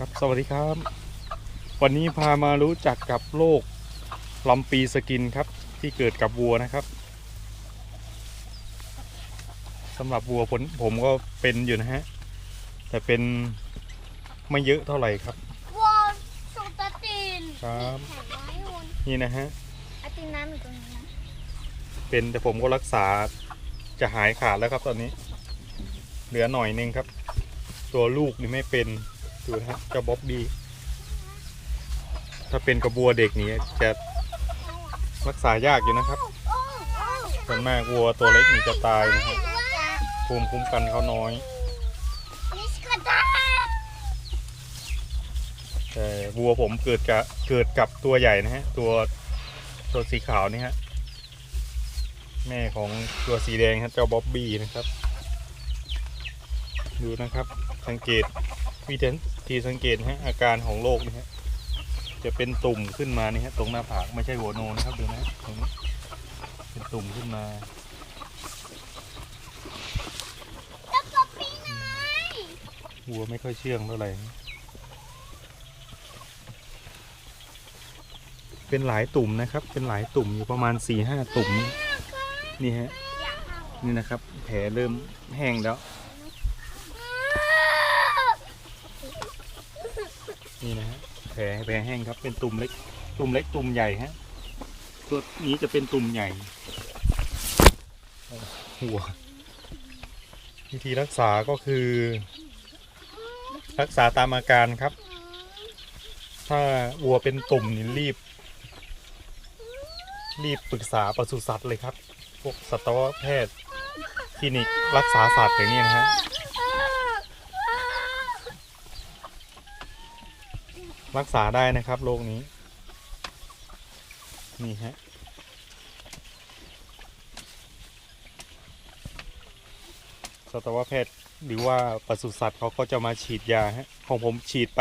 ครับสวัสดีครับ วันนี้พามารู้จักกับโรคลำปีสกินครับ ที่เกิดกับวัวนะครับสำหรับวัวผมผมก็เป็นอยู่นะฮะ แต่เป็นไม่เยอะเท่าไหร่ครับวอลสุตตินครับแข็งไม้วนนี่นะฮะอาตินน้ำอยู่ตรงนี้นะเป็นแต่ผมก็รักษาจะหายขาดแล้วครับตอนนี้ เหลือหน่อยนึงครับ ตัวลูกนี่ไม่เป็น ดูนะฮะเจ้าบ๊อบบี้ถ้าเป็นกระบัวเด็กนี่จะรักษายากอยู่นะครับส่วนมากวัวตัวเล็กนี่จะตายนะฮะภูมิคุ้มกันเขาน้อยแต่วัวผมเกิดกับเกิดกับตัวใหญ่นะฮะตัวตัวสีขาวนี่ฮะแม่ของตัวสีแดงครับเจ้าบ๊อบบี้นะครับ ดูนะครับสังเกต วิธีสังเกตฮะอาการของโรคนี่ฮะจะเป็นตุ่มขึ้นมานี่ฮะตรงหน้าผากไม่ใช่หัวโนนะครับดูนะตรงนี้เป็นตุ่มขึ้นมาวัวไม่ค่อยเชื่องเท่าไหร่ เป็นหลายตุ่มนะครับ เป็นหลายตุ่มอยู่ประมาณ4ี่ห้าตุ่ม นี่ฮะ นี่นะครับ แผลเริ่มแห้งแล้ว นี่นะฮะแผลแผลแห้งครับเป็นตุ่มเล็ก ตุ่มเล็กตุ่มใหญ่ฮะตัวนี้จะเป็นตุ่มใหญ่หัววิธีรักษาก็คือ รักษาตามอาการครับ ถ้าวัวเป็นตุ่มนี่รีบ รีบปรึกษาปศุสัตว์เลยครับ พวกสัตวแพทย์คลินิกรักษาสัตว์อย่างนี้นะฮะ รักษาได้นะครับโรคนี้ นี่ฮะสัตวแพทย์หรือว่าปศุสัตว์เขาก็จะมาฉีดยาฮะของผมฉีดไป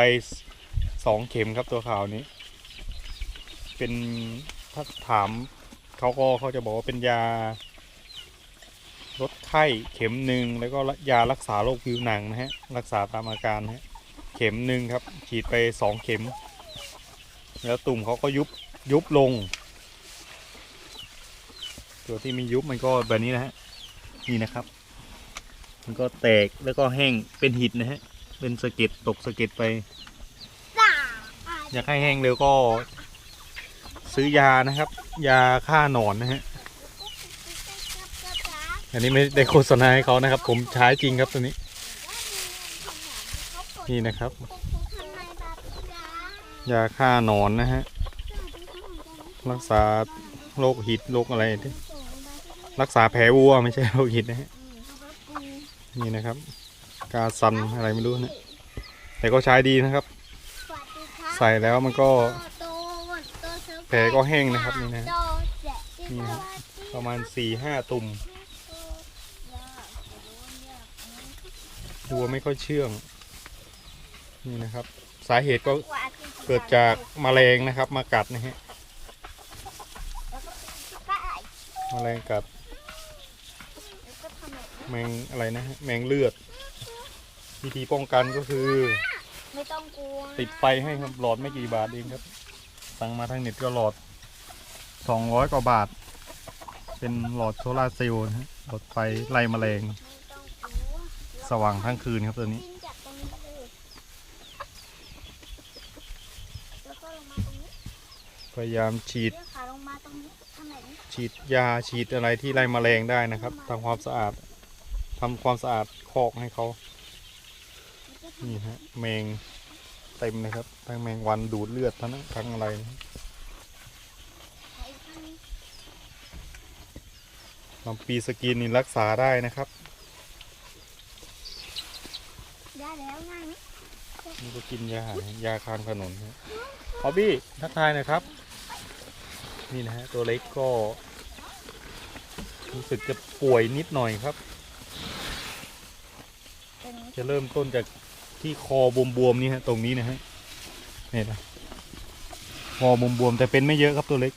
สองเข็มครับตัวขาวนี้ เป็นถ้าถามเขาก็เขาจะบอกว่าเป็นยาลดไข้เข็มหนึ่งแล้วก็ยารักษาโรคผิวหนังนะฮะรักษาตามอาการนะฮะ เข็มหนึ่งครับ ฉีดไปสองเข็ม แล้วตุ่มเขาก็ยุบยุบลง ตัวที่มียุบมันก็แบบนี้นะฮะนี่นะครับ มันก็แตกแล้วก็แห้งเป็นหิดนะฮะเป็นสะเก็ดตกสะเก็ดไป อยากให้แห้งเร็วก็ ซื้อยานะครับ ยาฆ่าหนอนนะฮะอันนี้ไม่ได้โฆษณาให้เขานะครับ ผมใช้จริงครับตัวนี้ นี่นะครับ ยาฆ่าหนอนนะฮะ รักษาโรคหิดโรคอะไรที่รักษาแผลวัวไม่ใช่โรคหิดนะฮะ นี่นะครับ กาซันอะไรไม่รู้นะ แต่ก็ใช้ดีนะครับ ใส่แล้วมันก็ แผลก็แห้งนะครับนี่นะนี่นะประมาณสี่ห้าตุ่มวัวไม่ค่อยเชื่อง นี่นะครับ สาเหตุก็เกิดจากแมลงนะครับ มากัดนะฮะแมลงกัดแมงอะไรนะแมงเลือด วิธีป้องกันก็คือ ไม่ต้องกลัวติดไฟให้ครับหลอดไม่กี่บาทเองครับ สั่งมาทางเน็ตก็หลอดสองร้อยกว่าบาท เป็นหลอดโซลาเซลล์นะหลอดไฟไล่แมลง สว่างทั้งคืนครับตัวนี้เลยแล้วก็ลงมาตรงนี้ พยายามฉีดเลี้ยวขาลงมาตรงนี้ทำไหนนี่ฉีดยาฉีดอะไรที่ไล่แมลงได้นะครับทำความสะอาดทำความสะอาดคอกให้เขานี่ฮะแมงเต็มเลยครับทั้งแมงวันดูดเลือดทั้งทั้งอะไรนะไอ้ข้างนี้ลำปีสกินนี่รักษาได้นะครับได้แล้วง่ายไหมนี่ก็กินยายาคางขนนฮะฮอบบี้ทักทายหนะครับ นี่นะฮะตัวเล็กก็รู้สึกจะป่วยนิดหน่อยครับตัวนี้จะเริ่มต้นจากที่คอบวมๆนี่ฮะตรงนี้นะฮะนี่นะคอบวมๆแต่เป็นไม่เยอะครับตัวเล็ก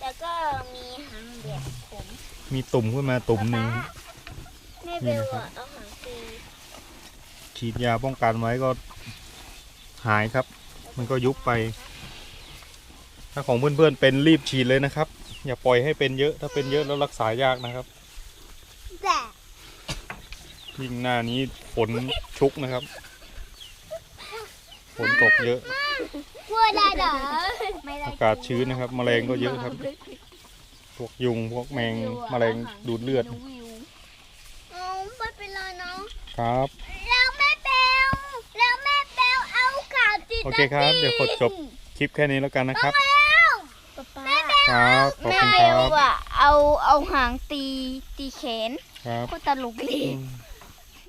แล้วก็มีหางแบบผมมีตุ่มขึ้นมาตุ่มหนึ่งแม่นี่เบลนะครับอะเอาหางตีฉีดยาป้องกันไว้ก็หายครับ มันก็ยุบไป ถ้าของเพื่อนๆเป็นรีบฉีดเลยนะครับ อย่าปล่อยให้เป็นเยอะ ถ้าเป็นเยอะแล้วรักษายากนะครับแต่ยิ่งหน้านี้ฝนชุกนะครับฝนตกเยอะกลัวได้เหรอไม่ได้อากาศชื้นนะครับ แมลงก็เยอะครับ พวกยุงพวกแมงแมลงดูดเลือดอ๋อไม่เป็นไรเนาะครับแล้วแม่เบลแล้วแม่เบลเอาข่าวติดโอเคครับ เดี๋ยวขอจบคลิปแค่นี้แล้วกันนะครับแม่เบล ครับขอบแม่คุณเบครัลบอะเอาเอาหางตีตีแขนครับก็ตลกเลยอืม